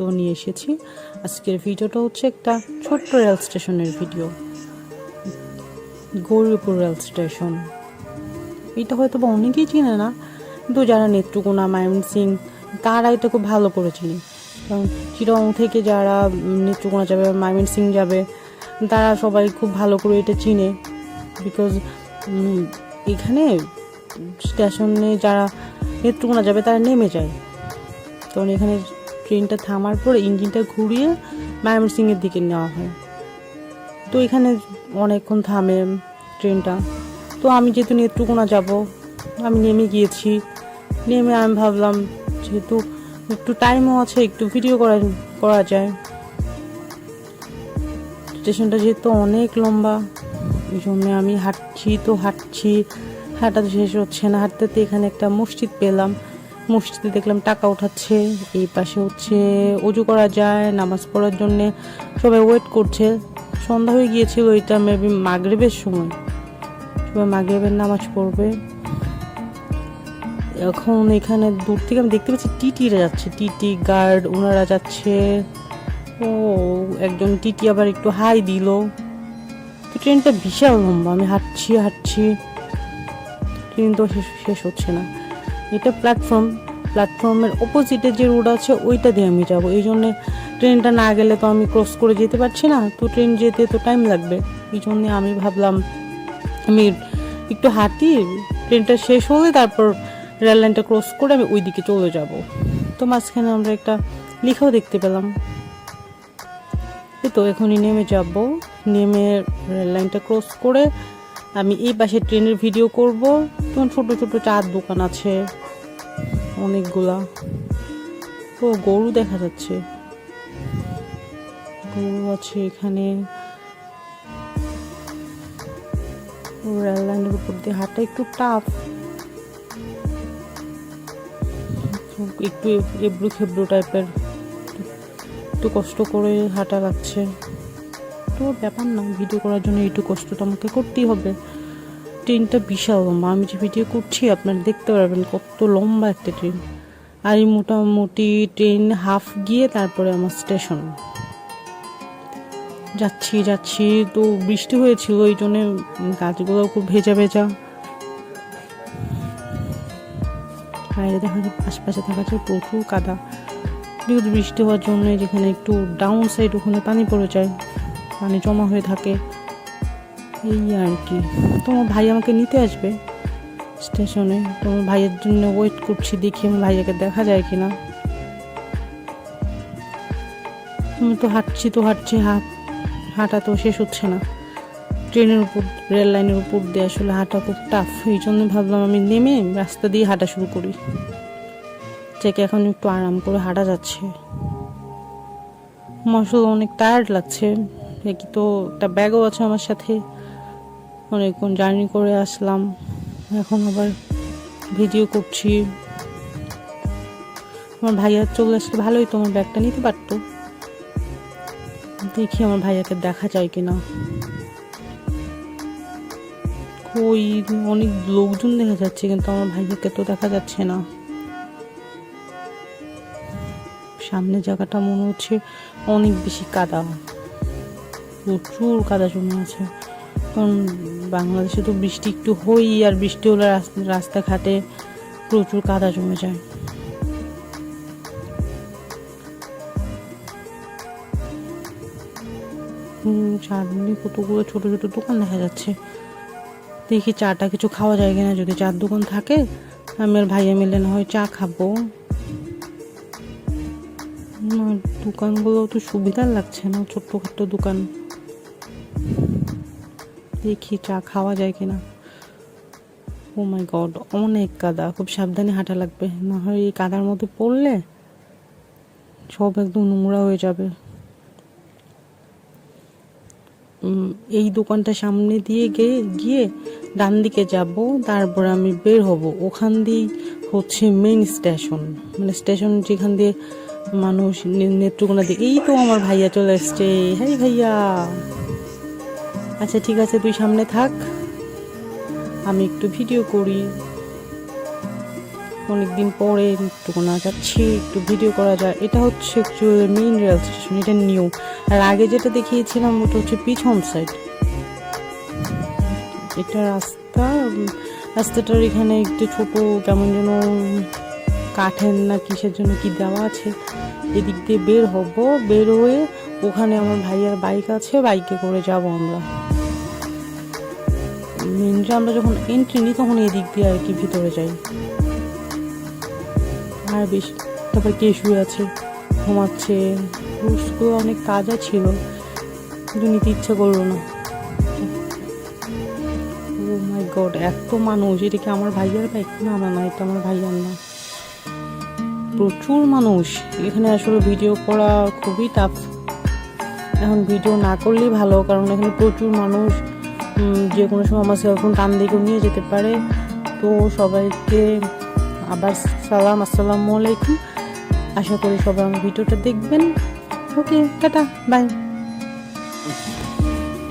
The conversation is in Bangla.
তো নিয়ে এসেছি। আজকের ভিডিওটা হচ্ছে একটা ছোট্ট রেল স্টেশনের ভিডিও। Gauripur rail station. এটা হয়তো বা অনেকেই চিনে না। কিন্তু যারা নেত্রকোনা সিং তারা এটা খুব ভালো করে চিনি। কারণ চিরং থেকে যারা নেত্রকোনা যাবে সিং যাবে, তারা সবাই খুব ভালো করে এটা চিনে। বিকজ এখানে স্টেশনে যারা নেত্রকোনা যাবে, তারা নেমে যায়। তখন এখানে ট্রেনটা থামার পর ইঞ্জিনটা ঘুরিয়ে ময়মনসিংহের দিকে নেওয়া হয়। তো এখানে অনেকক্ষণ থামে ট্রেনটা। তো আমি যেহেতু নেত্রকোনা যাব, আমি নেমে গিয়েছি। নেমে আমি ভাবলাম যেহেতু একটু টাইমও আছে, একটু ভিডিও করা করা যায়। স্টেশনটা যেহেতু অনেক লম্বা, এই জন্য আমি হাঁটছি, তো হাঁটছি। হাঁটাতে শেষ হচ্ছে না। হাঁটতে এখানে একটা মসজিদ পেলাম। মসজিদে দেখলাম টাকা উঠাচ্ছে, এই পাশে হচ্ছে অজু করা যায়, নামাজ পড়ার জন্য সবাই ওয়েট করছে। সন্ধ্যা হয়ে গিয়েছিল, এটা মেবি মাগরেবের সময়। সবাই মাগরেবের নামাজ পড়বে। এখন এখানে দূর থেকে আমি দেখতে পাচ্ছি টিটিরা যাচ্ছে। টিটি গার্ড ওনারা যাচ্ছে। ও, একজন টিটি আবার একটু হাই দিল। তো ট্রেনটা বিশাল লম্বা, আমি হাঁটছি হাঁটছি। ট্রেন তো শেষ শেষ হচ্ছে না। এটা প্ল্যাটফর্ম প্ল্যাটফর্মের অপোজিটে যে রোড আছে, ওইটা দিয়ে আমি যাব। এই জন্যে ট্রেনটা না গেলে তো আমি ক্রস করে যেতে পারছি না। তো ট্রেন যেতে তো টাইম লাগবে। এই জন্যে আমি ভাবলাম, আমি একটু হাঁটি ট্রেনটা শেষ হলে তারপর রেল লাইনটা ক্রস করে আমি ওই দিকে চলে যাব। তো মাঝখানে আমরা একটা লেখাও দেখতে পেলাম। তো এখনই নেমে যাব। নেমে রেল লাইনটা ক্রস করে আমি এই পাশে ট্রেনের ভিডিও করব। তখন ছোট ছোট চার দোকান আছে। অনেকগুলা। ও, গরু দেখা যাচ্ছে। গরু আছে এখানে। রেল লাইনের উপর দিয়ে হাঁটা একটু টাফ একটু এবড়ো খেবড়ো টাইপের একটু কষ্ট করে হাঁটা লাগছে। তো ব্যাপার না ভিডিও করার জন্য একটু কষ্টটা আমাকে করতেই হবে। ট্রেনটা বিশাল লম্বা। আমি যে ভিডিও করছি, আপনারা দেখতে পারবেন কত লম্বা একটা ট্রেন। আর এই মোটামুটি ট্রেন হাফ গিয়ে তারপরে আমার স্টেশন। যাচ্ছি যাচ্ছি। তো বৃষ্টি হয়েছিল ওই জন্য গাছগুলো খুব ভেজা ভেজা। বাইরে দেখা যায় আশপাশে দেখা যায় প্রচুর কাদা। বৃষ্টি হওয়ার জন্য যেখানে একটু ডাউন সাইড ওখানে পানি পড়ে যায়। পানি জমা হয়ে থাকে। এই আর কি। তোমার ভাই আমাকে নিতে আসবে স্টেশনে। তোমার ভাইয়ের জন্য ওয়েট করছি, দেখি আমার ভাইয়াকে দেখা যায় কিনা। আমি তো হাঁটছি তো হাঁটছি হাঁট হাঁটা তো শেষ হচ্ছে না। ট্রেনের উপর, রেল লাইনের উপর দিয়ে আসলে হাঁটা খুব টাফ এই জন্য ভাবলাম আমি নেমে রাস্তা দিয়ে হাঁটা শুরু করি। থেকে এখন একটু আরাম করে হাঁটা যাচ্ছে। আমার আসলে অনেক টায়ার্ড লাগছে। কি তো একটা ব্যাগও আছে আমার সাথে। অনেকক্ষণ জার্নি করে আসলাম। এখন আবার ভিডিও করছি। আমার ভাইয়া চলে আসলে ভালোই তোমার ব্যাগটা নিতে পারতো। দেখি আমার ভাইয়াকে দেখা যায় কিনা। ওই অনেক লোকজন দেখা যাচ্ছে, কিন্তু আমার ভাইয়াকে তো দেখা যাচ্ছে না। সামনে জায়গাটা মনে হচ্ছে অনেক বেশি কাদা। প্রচুর কাদা জমে আছে। কারণ বাংলাদেশে তো বৃষ্টি একটু হই আর বৃষ্টি হলে রাস- রাস্তাঘাটে প্রচুর কাদা জমে যায়। সামনে কতগুলো ছোট ছোট দোকান দেখা যাচ্ছে। দেখি চাটা কিছু খাওয়া যায় কিনা। যদি চার দোকান থাকে, আমি আর ভাইয়া মিলে না হয় চা খাব। দোকানগুলো তো সুবিধার লাগছে না, ছোট্টখাট্ট দোকান। দেখি চা খাওয়া যায় কিনা। ও মাই গড অনেক কাদা। খুব সাবধানে হাঁটা লাগবে। না হয় এই কাদার মধ্যে পড়লে সব একদম নোংরা হয়ে যাবে। এই দোকানটা সামনে দিয়ে গিয়ে গিয়ে ডান দিকে যাব, তারপর আমি বের হব। ওখান দিয়েই হচ্ছে মেইন স্টেশন মানে স্টেশন যেখান দিয়ে মানুষ নেত্রকোনা দিয়ে। এই তো আমার ভাইয়া চলে এসছে। হ্যাঁ ভাইয়া। আচ্ছা ঠিক আছে, তুই সামনে থাক। আমি একটু ভিডিও করি। অনেকদিন পরে একটু না যাচ্ছি, একটু ভিডিও করা যায়। এটা হচ্ছে মেইন রেল স্টেশন এটা নিউ আর আগে যেটা দেখিয়েছিলাম, ওটা হচ্ছে পিছন সাইড এটা রাস্তা রাস্তাটার এখানে একটু ছোট কেমন যেন কাঠের না কিসের জন্য কি দেওয়া আছে। এদিক দিয়ে বের হব, বের হয়ে ওখানে আমার ভাইয়ার বাইক আছে, বাইকে করে যাব আমরা। মেনলি আমরা যখন এন্ট্রি নিই, তখন এদিক দিয়ে আর কি ভিতরে যাই। আর বেশ, তারপর কে আছে, ঘুমাচ্ছে। অনেক তাজা ছিল, কিন্তু নিতে ইচ্ছে করল না। ও মাই গড এত মানুষ, এটা কি আমার ভাইয়ার বাইক না না না, এটা আমার ভাইয়ার না। প্রচুর মানুষ। এখানে আসলে ভিডিও করা খুবই টাফ এখন ভিডিও না করলেই ভালো, কারণ এখানে প্রচুর মানুষ যে কোনো সময় আমার সেলফোন টান দিকেও নিয়ে যেতে পারে। তো সবাইকে আবার সালাম, আসসালামু আলাইকুম। আশা করি সবাই আমার ভিডিওটা দেখবেন। ওকে টাটা বাই